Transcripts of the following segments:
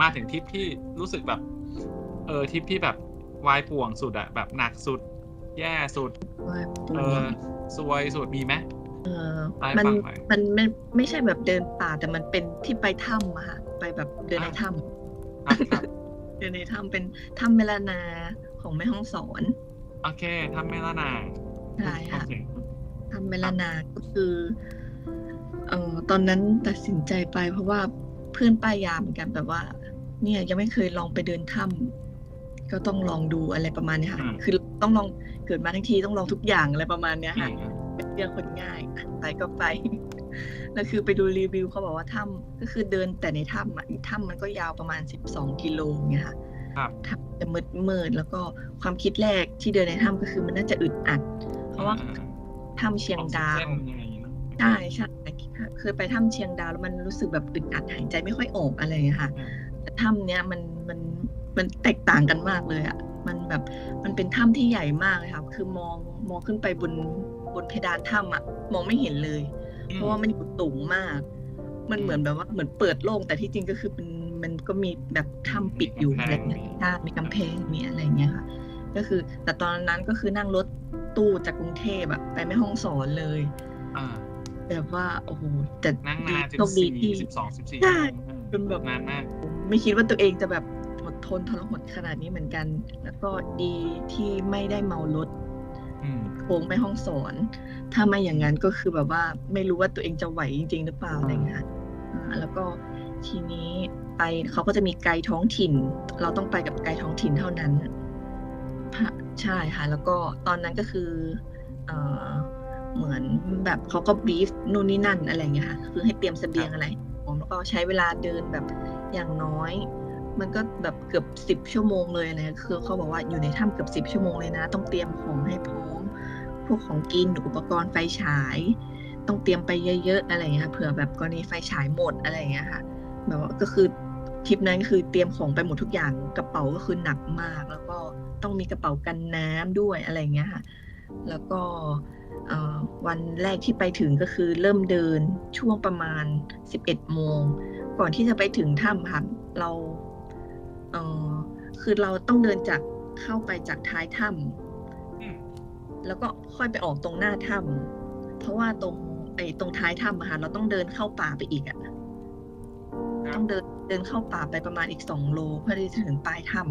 มาถึงทริปที่รู้สึกแบบ เออทริปที่แบบวายป่วงสุดอะแบบหนักสุด แย่สุดว่าปเอวอดซวยสุดมีไหมเออเล่าให้มันฟังหน่อยมันไม่ไม่ใช่แบบเดินป่าแต่มันเป็นที่ไปถ้ำอะค่ะไปแบบเดินในอ่าถ้ครับครับำเดินในถ้ำเป็นถ้ำเมลานาของแม่ห้องสอนโอเคทำไม่ละนางใช่โอค่ะเคทำเมลานาก็คือเอ่อตอนนั้นตัดสินใจไปเพราะว่าเพื่อนป้ายยาเหมือนกันแบบว่า เนี่ยยังไม่เคยลองไปเดินถ้ำก็ต้องลองดูอะไรประมาณเนี้ยค่ะอืมคือต้องลองเกิดมาทั้งทีต้องลองทุกอย่างอะไรประมาณเนี้ยอืค่ะมเป็นเรื่องคนง่ายอะไปก็ไปแล้วคือไปดูรีวิวเขาบอกว่าถ้ำก็คือเดินแต่ในถ้ำอะถ้ำมันก็ยาวประมาณ 12 กิโลเงี้ยค่ะครับถ้ำจะมืดมืดๆแล้วก็ความคิดแรกที่เดินในถ้ำก็คือมันน่าจะอึดอัด เพราะว่าอ่ถ้ำเชียงดาวออกซิเจนอะไรอย่างงี้เนอะใช่ใช่เคยไปถ้ำเชียงดาวแล้วมันรู้สึกแบบอึดอัดหายใจไม่ค่อยออกอะไรอย่างเงี้ยค่ะอืมแต่ ถ้ำเนี้ยมันมันมันแตกต่างกันมากเลยอะมันแบบมันเป็นถ้ำที่ใหญ่มากเลยค่ะคือมองมองขึ้นไปบนบนเพดานถ้ำอะมองไม่เห็นเลย เพราะว่ามันอยู่สูงมาก มันเหมือนแบบว่าเหมือนเปิดโล่งแต่ที่จริงก็คือมันมันก็มีแบบถ้ำปิดอยู่อะไรเงี้ยใช่มีกำแพงมีอะไรเงี้ยค่ะ ก็คือแต่ตอนนั้นก็คือนั่งรถตู้จากกรุงเทพอะไปแม่ห้องสอนเลยอ่าแบบว่าโอ้โหแต่นั่งดีนานจนโชคดีสี่ที่สิบสองสิบสี่ใช่ชั่วโมงจนแบบนานมาก ไม่คิดว่าตัวเองจะแบบอดทนทรหดขนาดนี้เหมือนกัน แล้วก็ดีที่ไม่ได้เมารถอืมโค้งไปห้องสอน ถ้าไม่อย่างนั้นก็คือแบบว่าไม่รู้ว่าตัวเองจะไหวจริง ๆ หรือเปล่าอะไรอย่างเงี้ยค่ะอ่าแล้วก็ทีนี้ไปเขาก็จะมีไกด์ท้องถิ่น เราต้องไปกับไกด์ท้องถิ่นเท่านั้นพะใช่ค่ะ แล้วก็ตอนนั้นก็คือเอ่อเหมือนแบบเขาก็บีฟนู่นนี่นั่นอะไรอย่างเงี้ยค่ะ คือให้เตรียมเสบียงอะไรผมแล้วก็ใช้เวลาเดินแบบ อย่างน้อย มันก็แบบเกือบสิบชั่วโมงเลยอะไรเงี้ยคือเขาบอกว่าอยู่ในถ้ำเกือบสิบชั่วโมงเลยนะ ต้องเตรียมของให้พร้อม พวกของกินอุปกรณ์ไฟฉาย ต้องเตรียมไปเยอะๆอะไรเงี้ยค่ะเผื่อแบบกรณีไฟฉายหมดอะไรเงี้ยค่ะแบบว่าก็คือทริปนั้นก็คือเตรียมของไปหมดทุกอย่างกระเป๋าก็คือหนักมาก แล้วก็ต้องมีกระเป๋ากันน้ำด้วยอะไรเงี้ยค่ะแล้วก็วันแรกที่ไปถึงก็คือเริ่มเดินช่วงประมาณ 11 โมง ก่อนที่จะไปถึงถ้ำค่ะเราเอ่อคือเราต้องเดินจากเข้าไปจากท้ายถ้ำอืมแล้วก็ค่อยไปออกตรงหน้าถ้ำเพราะว่าตรงไอ้ตรงท้ายถ้ำอะค่ะเราต้องเดินเข้าป่าไปอีกอะครับต้องเดินเดินเข้าป่าไปประมาณอีกสองโลเพื่อที่จะถึงปลายถ้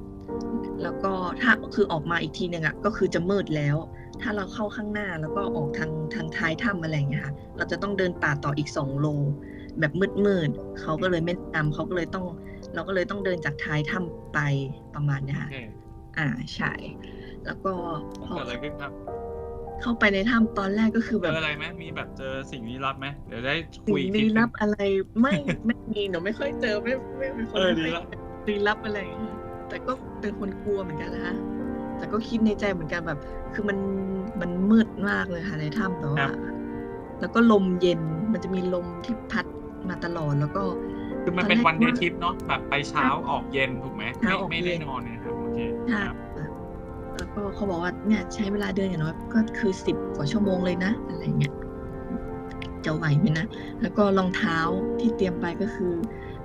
ำแล้วก็ถ้าคือออกมาอีกทีหนึ่งอะก็คือจะมืดแล้ว ถ้าเราเข้าข้างหน้าแล้วก็ออกทางทางท้ายถ้ำอะไรอย่างเงี้ยค่ะ เราจะต้องเดินป่าต่ออีกสองโล แบบมืดๆเขาก็เลยไม่นำเขาก็เลยต้อง เราก็เลยต้องเดินจากท้ายถ้ำไปประมาณเนี้ยโอค่ะเคอ่าใช่แล้วก็พอเกิดอะไรขึ้นครับ เข้าไปในถ้ำตอนแรกก็คือเจแบบออะไรไหมมีแบบเจอสิ่งลี้ลับไหมเดี๋ยวได้คุสิ่ยงอีกทีลี้หนึ่งลับอะไรไม่ไม่มีหนูไม่ค่อยเจอไม่ไม่เป็นคนเออไม่ดีค่อยละลี้ลับอะไรอย่างเงี้ยแต่ก็เป็นคนกลัวเหมือนกันนะคะแต่ก็คิดในใจเหมือนกันแบบ คือมันมันมืดมากเลยค่ะในถ้ำแต่ว่าแล้วก็ลมเย็นมันจะมีลมที่พัด มาตลอดแล้วก็ คือมันเป็นตอนแรกวันเดย์ว่าทริปเนาะแบบไปเช้าออกเย็นถูกไหมเช้าไม่ออกไม่เย็ได้นนอนนะครับโอเคใช่ครับแล้วก็เขาบอกว่าเนี่ยใช้เวลาเดินอย่างน้อยก็คือสิบกว่าชั่วโมงเลยนะ อะไรเงี้ยจะไหวไหมนะ แล้วก็รองเท้าที่เตรียมไปก็คือ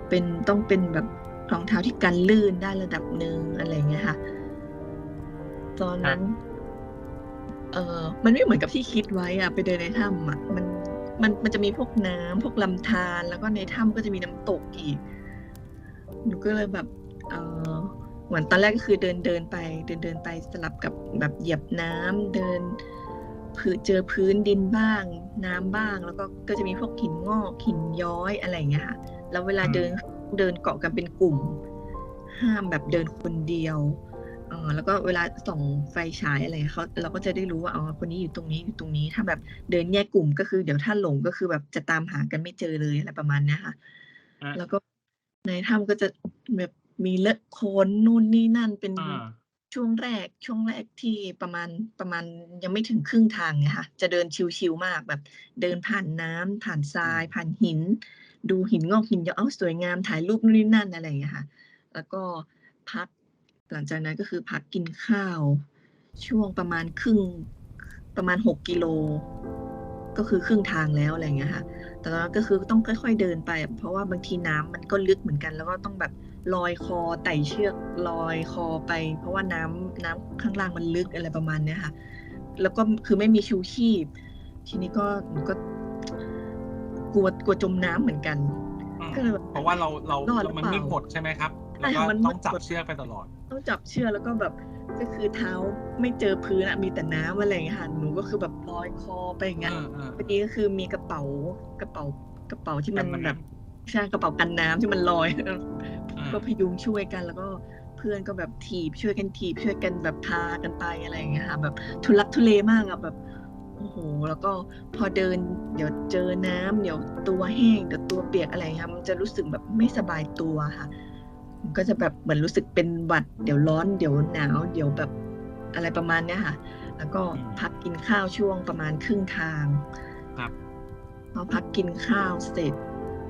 เป็นต้องเป็นแบบรองเท้าที่กันลื่นได้ระดับหนึ่งอะไรเงี้ยค่ะ ตอนนั้น เออมันไม่เหมือนกับที่คิดไว้อะไปเดินในถ้ำอะมัน มันมันจะมีพวกน้ำพวกลำธารแล้วก็ในถ้ำก็จะมีน้ำตกอีกหนูก็เลยแบบเออเหมือนตอนแรกก็คือเดินเดินไป เดินเดินไปสลับกับแบบเหยียบน้ำเดินพื้นเจอพื้นดินบ้าง น้ำบ้าง แล้วก็ก็จะมีพวกหินงอกหินย้อยอะไรอย่างเงี้ยค่ะแล้วเวลาเดินเดินเกาะกันเป็นกลุ่ม ห้ามแบบเดินคนเดียวเออแล้วก็เวลาส่องไฟฉายอะไรเขาเราก็จะได้รู้ว่าอ๋อคนนี้อยู่ตรงนี้อยู่ตรงนี้ ถ้าแบบเดินแยกกลุ่มก็คือเดี๋ยวถ้าหลงก็คือแบบจะตามหากันไม่เจอเลยอะไรประมาณเนี้ยค่ะอะ แล้วก็ในถ้ำก็จะแบบมีเลอะโคลนนู่นนี่นั่นเป็นอ่าช่วงแรกช่วงแรกที่ประมาณประมาณยังไม่ถึงครึ่งทางเนี่ยค่ะจะเดินชิวๆมากแบบ เดินผ่านน้ำผ่านทราย ผ่านหิน ดูหินงอกหินย้อยเอ้าสวยงามถ่ายรูปนู่นนี่นั่นอะไรอย่างเงี้ยค่ะ แล้วก็พัก หลังจากนั้นก็คือพักกินข้าว ช่วงประมาณครึ่งประมาณหกกิโล ก็คือครึ่งทางแล้วอะไรอย่างเงี้ยค่ะแต่ตอนนั้นก็คือต้องค่อย ๆเดินไปอะเพราะว่าบางทีน้ำมันก็ลึกเหมือนกัน แล้วก็ต้องแบบลอยคอไต่เชือกลอยคอไป เพราะว่าน้ำน้ำข้างล่างมันลึกอะไรประมาณเนี้ยค่ะ แล้วก็คือไม่มีชูชีพ ทีนี้ก็หนูก็กลัวกลัวจมน้ำเหมือนกันอืมก็เลยแบบเพราะว่าเราเรารอดหรือมันเปล่ามืดหมดใช่ไหมครับใช่แล้วก็ค่ะมันมืต้อดงจับหมดเชือกไปตลอด ต้องจับเชือกแล้วก็แบบก็คือเท้าไม่เจอพื้นอะมีแต่น้ำอะไรอย่างเงี้ยค่ะหนูก็คือแบบลอยคอไปอย่างเงี้ยเออเออพอดีก็คือมีกระเป๋ากระเป๋ากระเป๋าที่มันกันน้ำแบบใช่กระเป๋ากันน้ำที่มันลอยอ่าก็พยุงช่วยกันแล้วก็เพื่อนก็แบบถีบช่วยกันถีบช่วยกันแบบพากันไปอะไรอย่างเงี้ยค่ะแบบทุลักทุเลมากอะแบบโอ้โหแล้วก็พอเดินเดี๋ยวเจอน้ำเดี๋ยวตัวแห้งเดี๋ยวตัวเปียกอะไรอย่างเงี้ยมันจะรู้สึกแบบไม่สบายตัวค่ะมัน ก็จะแบบเหมือนรู้สึกเป็นหวัด เดี๋ยวร้อน เดี๋ยวหนาว เดี๋ยวแบบอะไรประมาณเนี้ยค่ะ แล้วก็พักกินข้าวช่วงประมาณครึ่งทางครับพอพักกินข้าวเสร็จ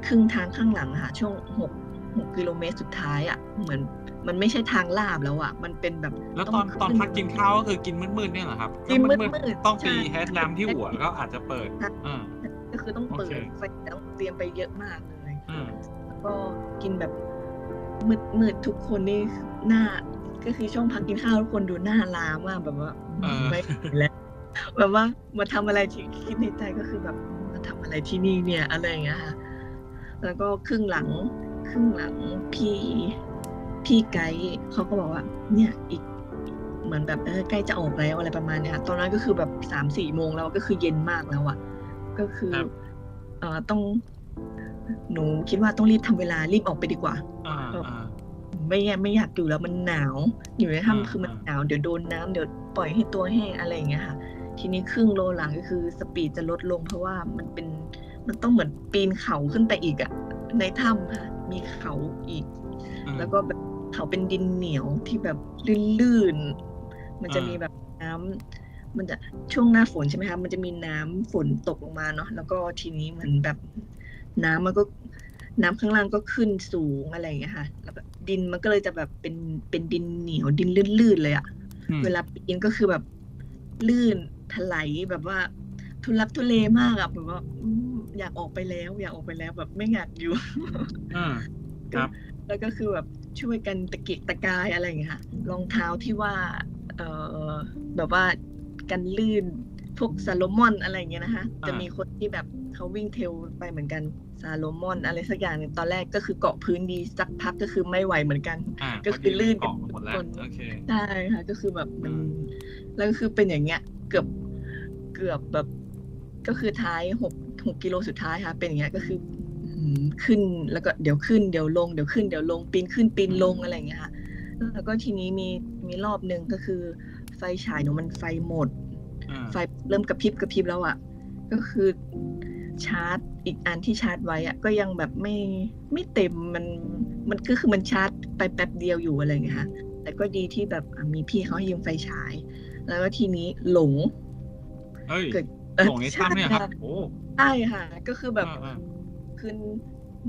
ครึ่งทางข้างหลังอะค่ะช่วงหกหกกิโลเมตรสุดท้ายอะเหมือนมันไม่ใช่ทางลาบแล้วอะ มันเป็นแบบ แล้วตอนงตอนขึ้พักกินข้าวก็คือกินมืดๆเนี่ยเหรอครับกินมืดๆๆต้องใช่ปีแฮดแลมที่หัวก็อาจจะเปิดอ่าก็คือต้องเปิดโอเคไฟแล้วเตรียมไปเยอะมากเลยอืมแล้วก็กินแบบ มืดมืดทุกคนนี่หน้า ก็คือช่วงพักกินข้าวทุกคนดูหน้าล้ามากแบบว่าเออไม่แล้วแบบว่ามาทำอะไรที่คิดในใจก็คือแบบมาทำอะไรที่นี่เนี่ยอะไรอย่างเงี้ยค่ะแล้วก็ครึ่งหลังครึ่งหลังพี่พี่ไกด์เขาก็บอกว่า เนี่ยอีกเหมือนแบบเออใกล้จะออกแล้วอะไรประมาณเนี้ยค่ะตอนนั้นก็คือแบบสามสี่โมงแล้วก็คือเย็นมากแล้วอะก็คือครับเอ่อต้อง หนูคิดว่าต้องรีบทำเวลารีบออกไปดีกว่าอ่าอ่าไม่อยากไม่อยากอยู่แล้วมันหนาว อยู่ในอ่าถ้ำคือมันอ่าหนาวเดี๋ยวโดนน้ำเดี๋ยวปล่อยให้ตัวแห้งอะไรอย่างเงี้ยค่ะ ทีนี้ครึ่งโลหลังก็คือสปีดจะลดลง เพราะว่ามันเป็นมันต้องเหมือนปีนเขาขึ้นไปอีกอะในถ้ำค่ะมีเขาอีกอืมแล้วก็แบบเขาเป็นดินเหนียวที่แบบลื่นๆมันจะอ่ามีมีแบบน้ำมันจะช่วงหน้าฝนใช่ไหมคะ มันจะมีน้ำฝนตกลงมาเนาะ แล้วก็ทีนี้เหมือนแบบ น้ำมันก็น้ำข้างล่างก็ขึ้นสูงอะไรอย่างเงี้ยค่ะแล้วแบบดินมันก็เลยจะแบบเป็นเป็นดินเหนียวดินลื่นๆเลยอะอืมเวลาปีนก็คือแบบลื่นถลายแบบว่า ทุลักทุเลมากอะแบบว่าอืมอยากออกไปแล้ว อยากออกไปแล้วแบบไม่อยากอยู่อ่าครับ แล้วก็คือแบบช่วยกันตะเกียกตะกายอะไรอย่างเงี้ยค่ะรองเท้าที่ว่า เออแบบว่ากันลื่นพวกซาโลมอนอะไรอย่างเงี้ยนะคะอ่าจะมีคนที่แบบ เขาวิ่งเทรลไปเหมือนกันซาโลมอน อะไรสักอย่างหนึ่งตอนแรกก็คือเกาะพื้นดีสักพักก็คือไม่ไหวเหมือนกันอ่าก็คือลื่นเกาะหมดแล้วคนโอเคใช่ค่ะก็คือแบบมันอืมแล้วก็คือเป็นอย่างเงี้ย เกือบเกือบแบบ ก็คือท้ายหกหกกิโลสุดท้ายค่ะ เป็นอย่างเงี้ยก็คืออื้อหือขึ้นแล้วก็เดี๋ยวขึ้นเดี๋ยวลงเดี๋ยวขึ้นเดี๋ยวลงปีนขึ้นปีนลงอะไรอย่างเงี้ยค่ะแล้วก็ทีนี้มีมีรอบหนึ่งก็คือ ไฟฉายหนูมันไฟหมดอ่าไฟเริ่มกระพริบกระพริบแล้วอะ่ะก็คือ ชาร์จ อีกอันที่ชาร์จไว้อะก็ยังแบบไม่ไม่เต็มมันมันก็คือมันชาร์จไปแป๊บเดียวอยู่อะไรอย่างเงี้ยค่ะแต่ก็ดีที่แบบอะมีพี่เขาให้ยืมไฟฉาย แล้วก็ทีนี้หลงเฮ้ยเกิดเอ่อหลงในถ้ำเนี่ยครับใช่โอ้ใช่ค่ะ ก็คือแบบอ่าอ่าขึ้น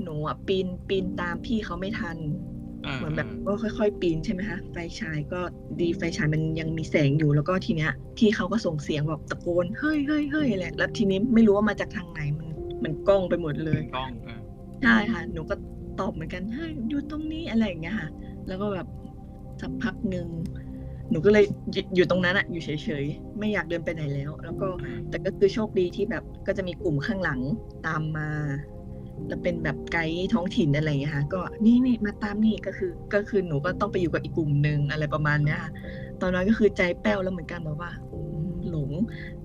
หนูอะปีนปีนตามพี่เขาไม่ทันอ่า เหมือนแบบก็ค่อย ๆ ปีนใช่ไหมคะไฟฉายก็ดีไฟฉายมันยังมีแสงอยู่แล้วก็ทีเนี้ยพี่เขาก็ส่งเสียงแบบตะโกนเฮ้ยเฮ้ยเฮ้ยแหละแล้วทีนี้ไม่รู้ว่ามาจากทางไหนมันมันกล้องไปหมดเลยกล้องอ่าใช่ค่ะหนูก็ตอบเหมือนกันเฮ้ยอยู่ตรงนี้อะไรอย่างเงี้ยค่ะ แล้วก็แบบสักพักหนึ่งหนูก็เลยหยุดอยู่ตรงนั้นอะอยู่เฉยๆ ไม่อยากเดินไปไหนแล้ว แล้วก็แต่ก็คือโชคดีที่แบบก็จะมีกลุ่มข้างหลังตามมา แล้วเป็นแบบไกด์ท้องถิ่นอะไรอย่างเงี้ยค่ะ ก็นี่นี่มาตามนี่ก็คือก็คือหนูก็ต้องไปอยู่กับอีกกลุ่มหนึ่งอะไรประมาณเนี้ยค่ะตอนนั้นก็คือใจแป้วแล้วเหมือนกันแบบว่าอืมหลง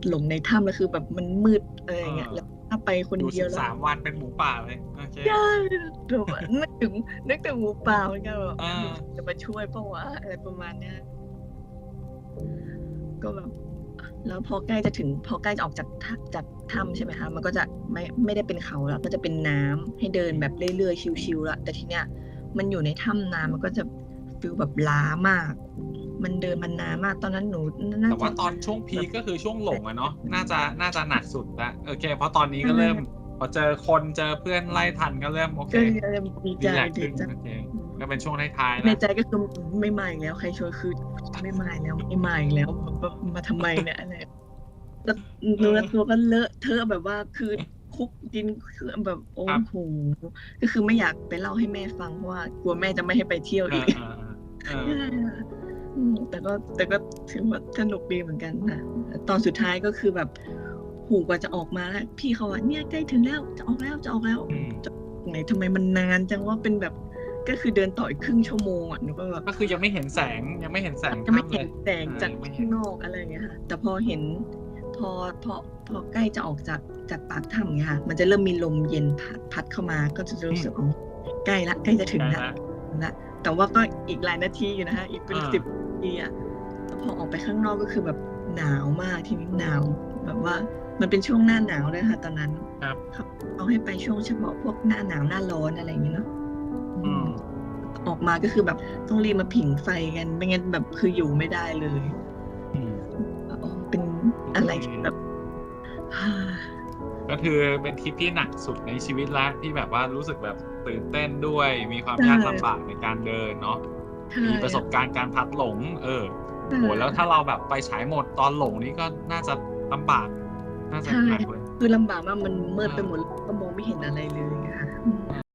หลงในถ้ำแล้วคือแบบมันมืดอะไรอย่างเงี้ยแล้วถ้าไปคนดูเดีสิยวบแล้วสามวันเป็นหมูป่าเลยโอเคใช่แบบว่านึกถึงนึกถึงหมูป่าเหมือนกันแบบอ่าจะมาช่วยเพราะว่าอะไรประมาณเนี้ยก็แบบ แล้วพอใกล้จะถึงพอใกล้จะออกจากถ้ำจากถ้ำใช่ไหมคะมันก็จะไม่ไม่ได้เป็นเขาแล้วก็จะเป็นน้ำให้เดินแบบเรื่อยๆชิวๆแล้วแต่ทีเนี้ยมันอยู่ในถ้ำน้ำมันก็จะฟิลแบบล้ามาก มันเดินมันนานมากตอนนั้นหนูน่าแต่จะว่าตอนช่วงพีคก็คือช่วงหลงอะเนาะน่าจะน่าจะหนักสุดละโอเค เพราะตอนนี้ก็เริ่มพอเจอคนเจอเพื่อนไล่ทันก็เริ่มโอเคก็จะดีดีใจแลกซ์ดีขึ้นใจโอเค ก็เป็นช่วงท้ายๆในนะใจก็คือไม่มาอีกแล้วใครช่วยคือไม่มาอีกแล้วไม่มาอีกแล้วแบบมาทำไมเนี่ยอะไรแล้วเนื้อตัวก็เลอะเทอะแบบว่าคือคคุกดินคือแบบโอ้ครับโหก็คือไม่อยากไปเล่าให้แม่ฟังเพราะว่ากลัวแม่จะไม่ให้ไปเที่ยวเออีอกเออเออใช่ค่ะอืมแต่ก็แต่ก็ถือว่าสนุกดีเหมือนกันนะตอนสุดท้ายก็คือแบบหูกว่าจะออกมาแล้วพี่เขาว่าเนี่ยใกล้ถึงแล้วจะออกแล้วจะออกแล้ว อืม ไหนทำไมมันนานจังว่าเป็นแบบ ก็คือเดินต่ออีกครึ่งชั่วโมงอะหนูก็แบบก็คือยังไม่เห็นแสงยังไม่เห็นแสงจะไม่ถ้ำเห็นเลยแสงจากเออไม่เห็นข้างนอกอะไรอย่างเงี้ยค่ะ แต่พอเห็นพอพอพอใกล้จะออกจากจากปากถ้ำเงี้ยค่ะ มันจะเริ่มมีลมเย็นพัดพัดเข้ามาก็จะรู้สึกอ๋อใกล้ละใกล้จะถึงได้ละละละแต่ว่าก็อีกหลายนาทีอยู่นะฮะอีกเป็นอ่าสิบนาทีอะแล้วพอออกไปข้างนอกก็คือแบบหนาวมากทีนี้หนาวแบบว่ามันเป็นช่วงหน้าหนาวเลยค่ะ ตอนนั้นครับเขาเอาให้ไปช่วงเฉพาะพวกหน้าหนาวหน้าร้อนอะไรอย่างเงี้ยเนาะ อือืมมออกมาก็คือแบบต้องรีบมาผิงไฟกัน ไม่งั้นแบบคืออยู่ไม่ได้เลยอืมอ๋อเป็นอะไรที่แบบฮ่าก็คือเป็นทริปที่หนักสุดในชีวิตละที่แบบว่ารู้สึกแบบตื่นเต้นด้วย มีความยากลำบากในการเดินเนาะใช่มีประสบการณ์การพลัดหลง เออใช่โหแล้วถ้าเราแบบไปฉายหมดตอนหลงนี่ก็น่าจะลำบาก น่าจะหนักเลยคือลำบากมากมันมืดไปหมดก็มองไม่เห็นอะไรเลยอะค่ะอืม